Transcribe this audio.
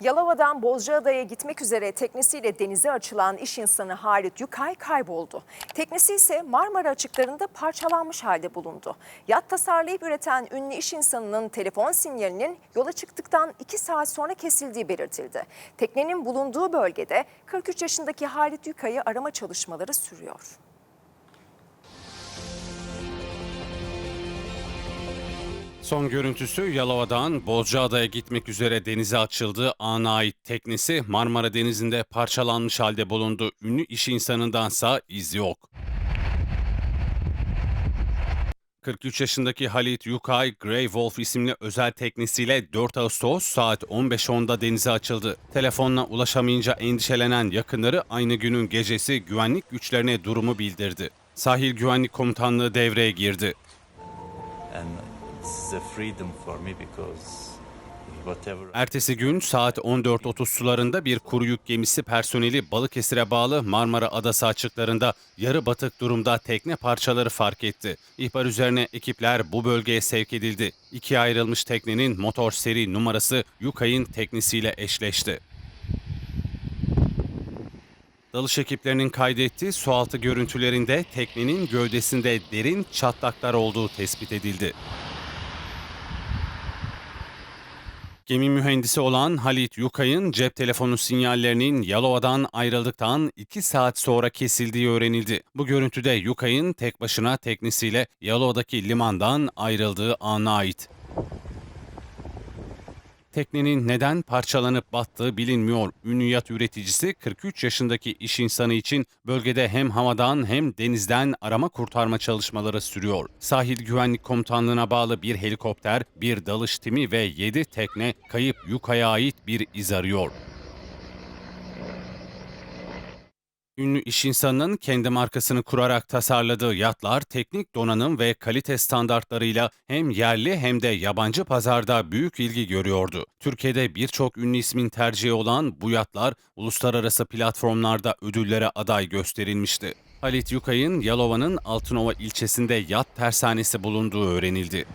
Yalova'dan Bozcaada'ya gitmek üzere teknesiyle denize açılan iş insanı Halit Yukay kayboldu. Teknesi ise Marmara açıklarında parçalanmış halde bulundu. Yat tasarlayıp üreten ünlü iş insanının telefon sinyalinin yola çıktıktan 2 saat sonra kesildiği belirtildi. Teknenin bulunduğu bölgede 43 yaşındaki Halit Yukay'ı arama çalışmaları sürüyor. Son görüntüsü Yalova'dan Bozcaada'ya gitmek üzere denize açıldığı ana ait teknesi Marmara Denizi'nde parçalanmış halde bulundu. Ünlü iş insanındansa iz yok. 43 yaşındaki Halit Yukay, Grey Wolf isimli özel teknesiyle 4 Ağustos saat 15.10'da denize açıldı. Telefonla ulaşamayınca endişelenen yakınları aynı günün gecesi güvenlik güçlerine durumu bildirdi. Sahil Güvenlik Komutanlığı devreye girdi. and Ertesi gün saat 14.30 sularında bir kuru yük gemisi personeli Balıkesir'e bağlı Marmara Adası açıklarında yarı batık durumda tekne parçaları fark etti. İhbar üzerine ekipler bu bölgeye sevk edildi. İkiye ayrılmış teknenin motor seri numarası Yukay'ın teknesiyle eşleşti. Dalış ekiplerinin kaydettiği sualtı görüntülerinde teknenin gövdesinde derin çatlaklar olduğu tespit edildi. Gemi mühendisi olan Halit Yukay'ın cep telefonu sinyallerinin Yalova'dan ayrıldıktan 2 saat sonra kesildiği öğrenildi. Bu görüntüde Yukay'ın tek başına teknesiyle Yalova'daki limandan ayrıldığı ana ait. Teknenin neden parçalanıp battığı bilinmiyor. Ünlü üreticisi 43 yaşındaki iş insanı için bölgede hem havadan hem denizden arama kurtarma çalışmaları sürüyor. Sahil Güvenlik Komutanlığı'na bağlı bir helikopter, bir dalış timi ve 7 tekne kayıp Yuka'ya ait bir iz arıyor. Ünlü iş insanının kendi markasını kurarak tasarladığı yatlar teknik donanım ve kalite standartlarıyla hem yerli hem de yabancı pazarda büyük ilgi görüyordu. Türkiye'de birçok ünlü ismin tercihi olan bu yatlar uluslararası platformlarda ödüllere aday gösterilmişti. Halit Yukay'ın Yalova'nın Altınova ilçesinde yat tersanesi bulunduğu öğrenildi.